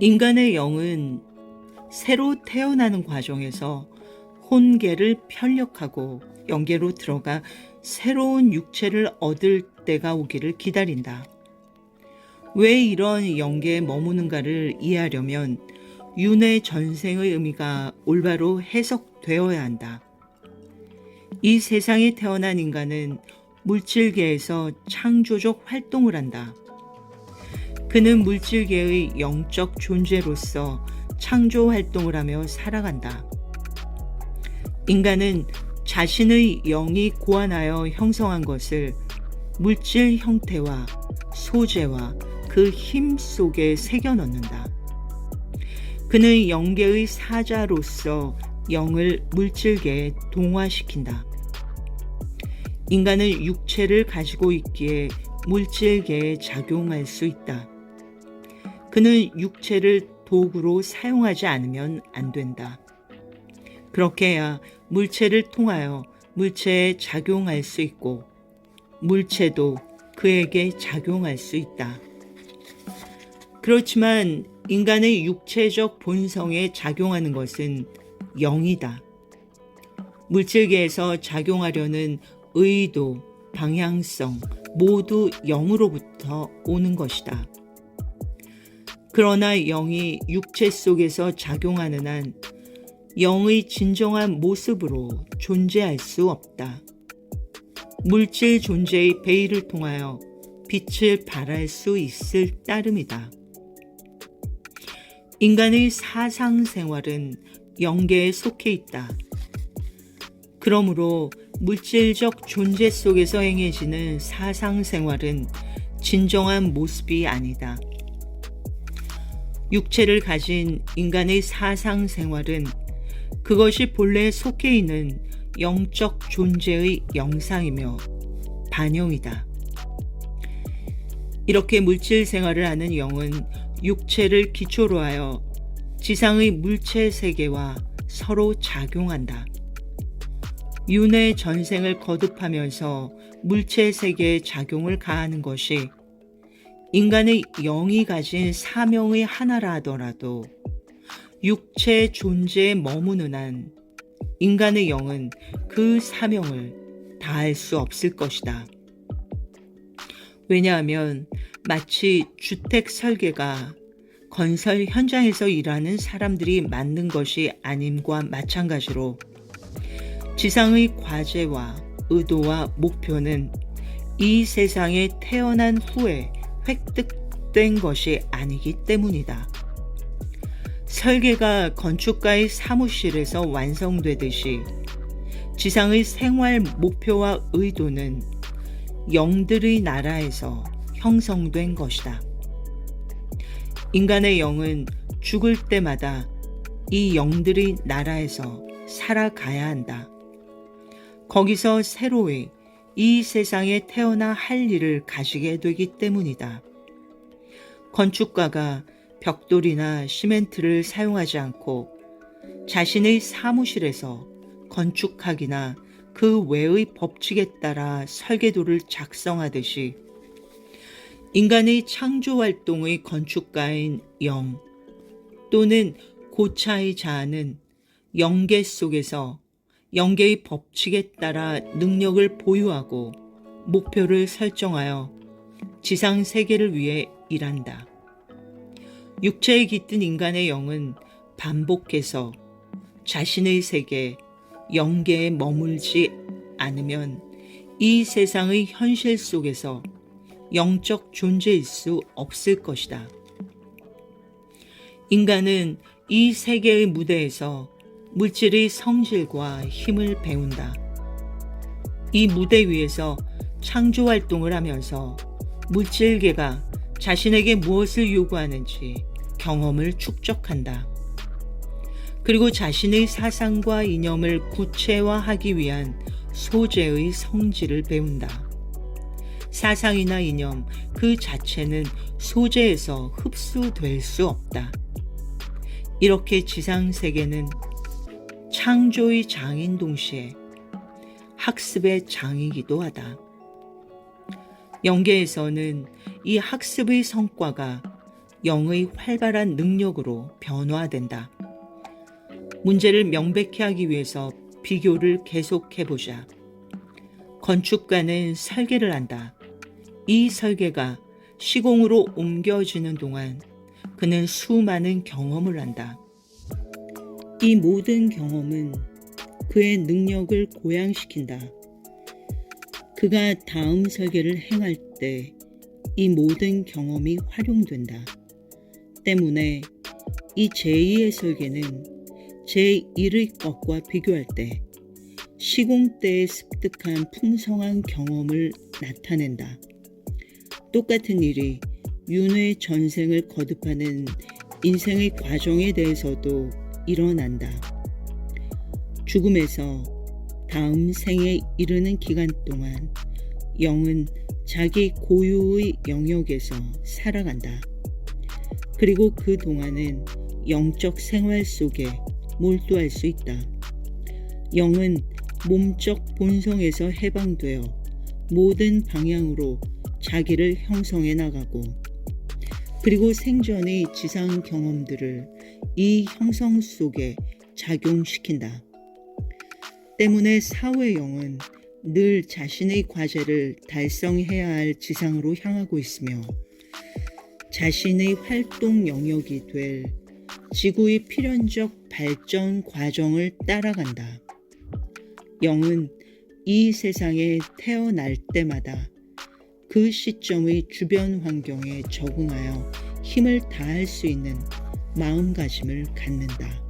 인간의 영은 새로 태어나는 과정에서 혼계를 편력하고 영계로 들어가 새로운 육체를 얻을 때가 오기를 기다린다. 왜 이런 영계에 머무는가를 이해하려면 윤회 전생의 의미가 올바로 해석되어야 한다. 이 세상에 태어난 인간은 물질계에서 창조적 활동을 한다. 그는 물질계의 영적 존재로서 창조 활동을 하며 살아간다. 인간은 자신의 영이 고안하여 형성한 것을 물질 형태와 소재와 그 힘 속에 새겨 넣는다. 그는 영계의 사자로서 영을 물질계에 동화시킨다. 인간은 육체를 가지고 있기에 물질계에 작용할 수 있다. 그는 육체를 도구로 사용하지 않으면 안 된다. 그렇게 해야 물체를 통하여 물체에 작용할 수 있고 물체도 그에게 작용할 수 있다. 그렇지만 인간의 육체적 본성에 작용하는 것은 영이다. 물질계에서 작용하려는 의도, 방향성 모두 영으로부터 오는 것이다. 그러나 영이 육체 속에서 작용하는 한 영의 진정한 모습으로 존재할 수 없다. 물질 존재의 베일을 통하여 빛을 발할 수 있을 따름이다. 인간의 사상 생활은 영계에 속해 있다. 그러므로 물질적 존재 속에서 행해지는 사상 생활은 진정한 모습이 아니다. 육체를 가진 인간의 사상 생활은 그것이 본래 속해 있는 영적 존재의 영상이며 반영이다. 이렇게 물질 생활을 하는 영은 육체를 기초로 하여 지상의 물체 세계와 서로 작용한다. 윤회 전생을 거듭하면서 물체 세계에 작용을 가하는 것이 인간의 영이 가진 사명의 하나라 하더라도 육체 존재에 머무는 한 인간의 영은 그 사명을 다할 수 없을 것이다. 왜냐하면 마치 주택 설계가 건설 현장에서 일하는 사람들이 만든 것이 아님과 마찬가지로 지상의 과제와 의도와 목표는 이 세상에 태어난 후에 획득된 것이 아니기 때문이다. 설계가 건축가의 사무실에서 완성되듯이 지상의 생활 목표와 의도는 영들의 나라에서 형성된 것이다. 인간의 영은 죽을 때마다 이 영들의 나라에서 살아가야 한다. 거기서 새로이 이 세상에 태어나 할 일을 가지게 되기 때문이다. 건축가가 벽돌이나 시멘트를 사용하지 않고 자신의 사무실에서 건축하기나 그 외의 법칙에 따라 설계도를 작성하듯이 인간의 창조 활동의 건축가인 영 또는 고차의 자아는 영계 속에서 영계의 법칙에 따라 능력을 보유하고 목표를 설정하여 지상 세계를 위해 일한다. 육체에 깃든 인간의 영은 반복해서 자신의 세계, 영계에 머물지 않으면 이 세상의 현실 속에서 영적 존재일 수 없을 것이다. 인간은 이 세계의 무대에서 물질의 성질과 힘을 배운다. 이 무대 위에서 창조 활동을 하면서 물질계가 자신에게 무엇을 요구하는지 경험을 축적한다. 그리고 자신의 사상과 이념을 구체화하기 위한 소재의 성질을 배운다. 사상이나 이념 그 자체는 소재에서 흡수될 수 없다. 이렇게 지상 세계는 창조의 장인 동시에 학습의 장이기도 하다. 영계에서는 이 학습의 성과가 영의 활발한 능력으로 변화된다. 문제를 명백히 하기 위해서 비교를 계속해보자. 건축가는 설계를 한다. 이 설계가 시공으로 옮겨지는 동안 그는 수많은 경험을 한다. 이 모든 경험은 그의 능력을 고양시킨다. 그가 다음 설계를 행할 때 이 모든 경험이 활용된다. 때문에 이 제2의 설계는 제1의 것과 비교할 때 시공 때에 습득한 풍성한 경험을 나타낸다. 똑같은 일이 윤회 전생을 거듭하는 인생의 과정에 대해서도 일어난다. 죽음에서 다음 생에 이르는 기간 동안 영은 자기 고유의 영역에서 살아간다. 그리고 그 동안은 영적 생활 속에 몰두할 수 있다. 영은 몸적 본성에서 해방되어 모든 방향으로 자기를 형성해 나가고 그리고 생전의 지상 경험들을 이 형성 속에 작용시킨다. 때문에 사회영은 늘 자신의 과제를 달성해야 할 지상으로 향하고 있으며 자신의 활동 영역이 될 지구의 필연적 발전 과정을 따라간다. 영은 이 세상에 태어날 때마다 그 시점의 주변 환경에 적응하여 힘을 다할 수 있는 마음가짐을 갖는다.